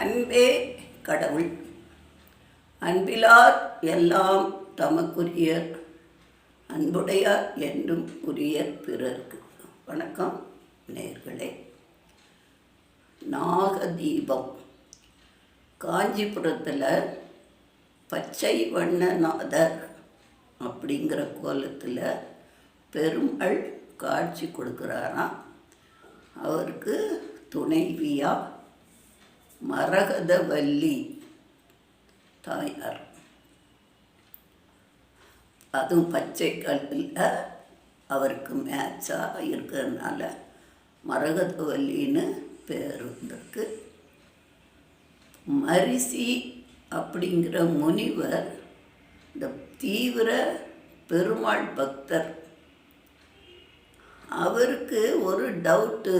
அன்பே கடவுள். அன்பிலார் எல்லாம் தமக்குரியர் அன்புடையார் என்றும் உரியர் பிறர்க்கு. வணக்கம் நேர்களே. நாகதீபம். காஞ்சிபுரத்தில் பச்சை வண்ணநாதர் அப்படிங்கிற கோலத்தில் பெருமாள் காட்சி கொடுக்குறாராம். அவருக்கு துணைவியாக மரகதவல்லி தாயார். அதுவும் பச்சை கல்லில் அவருக்கு மேட்சாக இருக்கிறதுனால மரகதவல்லின்னு பேர் வந்திருக்கு. மரிசி அப்படிங்கிற முனிவர் இந்த தீவிர பெருமாள் பக்தர் அவருக்கு ஒரு டவுட்டு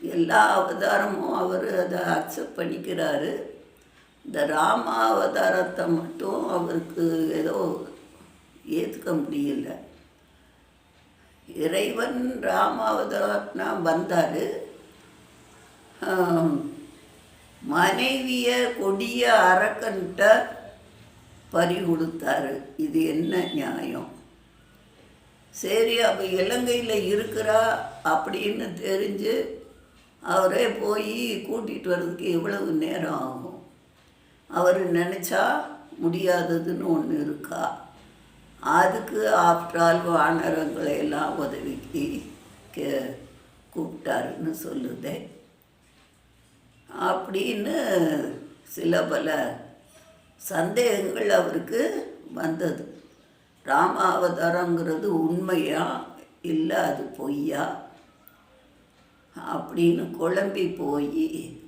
எல்லா அவதாரமும் அவர் அதை அக்செப்ட் பண்ணிக்கிறாரு. இந்த ராம அவதாரத்தை மட்டும் அவருக்கு ஏதோ ஏற்றுக்க முடியல. இறைவன் ராமாவதாரம்னா வந்தார். மனைவியை கொடிய அரக்கன்ட்ட பறி கொடுத்தாரு. இது என்ன நியாயம்? சரி அப்போ இலங்கையில் இருக்கிறா அப்படின்னு தெரிஞ்சு அவரே போய் கூட்டிகிட்டு வர்றதுக்கு எவ்வளவு நேரம் ஆகும்? அவர் நினச்சா முடியாததுன்னு ஒன்று இருக்கா? அதுக்கு ஆஃப்டர் ஆல் வானரங்களை எல்லாம் உதவிக்கு கே கூப்பிட்டாருன்னு சொல்லுதே. அப்படின்னு சில பல சந்தேகங்கள் அவருக்கு வந்தது. ராமாவதாரங்கிறது உண்மையா? இல்லை அது பொய்யா? அப்படின்னு குழம்பி போய்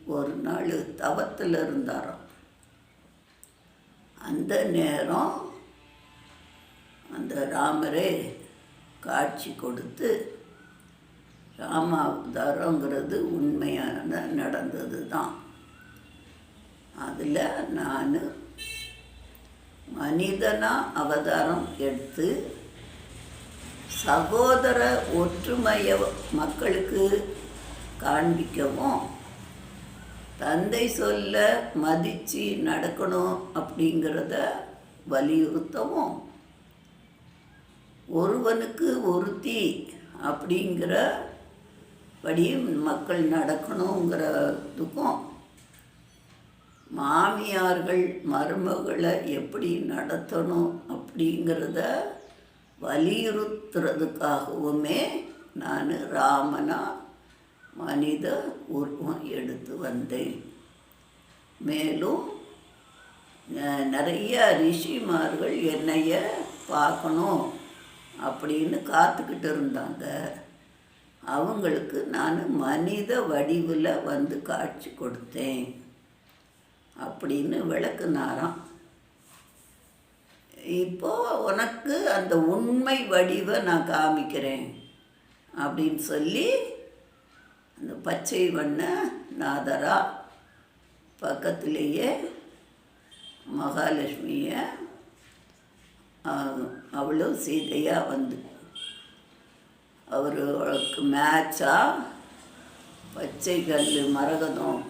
ஒரு நாள் தவத்தில் இருந்தாராம் அந்த நேரம் அந்த ராமரே காட்சி கொடுத்து ராமாவதாரங்கிறது உண்மையான நடந்தது தான் அதில் நான் மனிதனாக அவதாரம் எடுத்து சகோதர ஒற்றுமைய மக்களுக்கு காண்பிக்கவும் தந்தை சொல்ல மதித்து நடக்கணும் அப்படிங்கிறத வலியுறுத்தவும் ஒருவனுக்கு ஒருத்தி அப்படிங்கிற படியும் மக்கள் நடக்கணுங்கிறதுக்கும் மாமியார்கள் மருமகளை எப்படி நடத்தணும் அப்படிங்கிறத வலியுறுத்துறதுக்காகவுமே நான் ராமனா மனித உருவம் எடுத்து வந்தேன். மேலும் நிறைய ரிஷிமார்கள் என்னைய பார்க்கணும் அப்படின்னு காத்துக்கிட்டு இருந்தாங்க. அவங்களுக்கு நான் மனித வடிவில் வந்து காட்சி கொடுத்தேன் அப்படின்னு விளக்குனாராம். இப்போ உனக்கு அந்த உண்மை வடிவை நான் காமிக்கிறேன் அப்படின்னு சொல்லி அந்த பச்சை வண்ண நாதரா பக்கத்திலேயே மகாலட்சுமியை அவளும் சீதையாக வந்து அவர்களுக்கு மேட்சாக பச்சை கல் மரகதம்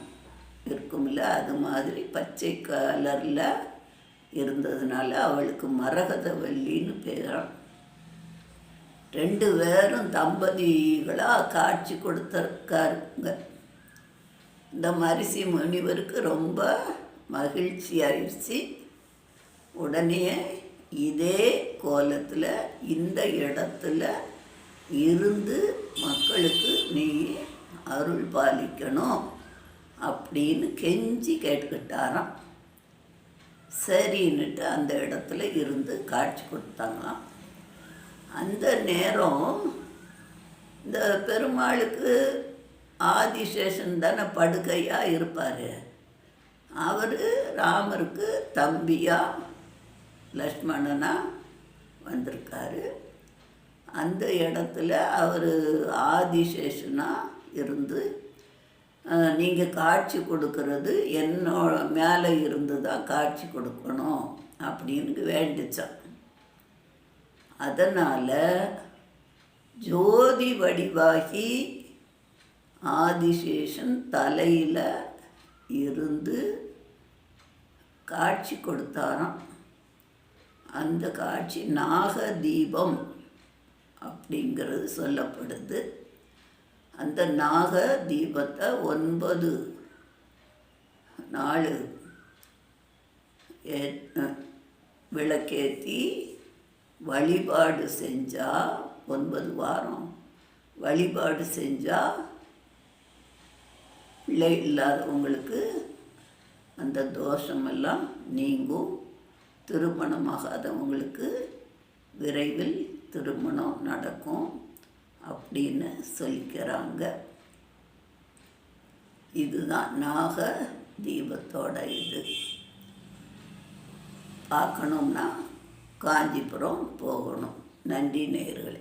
இருக்கும்ல அது மாதிரி பச்சை கலரில் இருந்ததுனால அவளுக்கு மரகத வள்ளின்னு பேரான் ரெண்டு பேரும் தம்பதிகளாக காட்சி கொடுத்துருக்காருங்க. இந்த மரிசி முனிவருக்கு ரொம்ப மகிழ்ச்சி ஆயிடுச்சு உடனே இதே கோலத்தில் இந்த இடத்துல இருந்து மக்களுக்கு நீ அருள் பாலிக்கணும் அப்படின்னு கெஞ்சி கேட்டுக்கிட்டாராம். சரின்னுட்டு அந்த இடத்துல இருந்து காட்சி கொடுத்தாங்களாம். அந்த நேரம் இந்த பெருமாளுக்கு ஆதிசேஷன் தானே படுக்கையாக இருப்பார். அவர் ராமருக்கு தம்பியாக லக்ஷ்மணனாக வந்திருக்காரு. அந்த இடத்துல அவர் ஆதிசேஷனாக இருந்து நீங்கள் காட்சி கொடுக்கறது என்னோட மேலே இருந்து தான் காட்சி கொடுக்கணும் அப்படின்னு வேண்டிச்சான். அதனால் ஜோதி வடிவாகி ஆதிசேஷன் தலையில் இருந்து காட்சி கொடுத்தாராம். அந்த காட்சி நாக தீபம் அப்படிங்கிறது சொல்லப்படுது. அந்த நாக தீபத்தை ஒன்பது நாள் ஏ விளக்கேற்றி வழிபாடு செஞ்சால் ஒன்பது வாரம். வழிபாடு செஞ்சால் பிள்ளை இல்லாதவங்களுக்கு அந்த தோஷமெல்லாம் நீங்கும். திருமணமாகாதவங்களுக்கு விரைவில் திருமணம் நடக்கும் அப்படின்னு சொல்லிக்கிறாங்க. இதுதான் நாக தீபத்தோட இது. பார்க்கணும்னா காஞ்சிபுரம் போகணும். நன்றி நேர்களே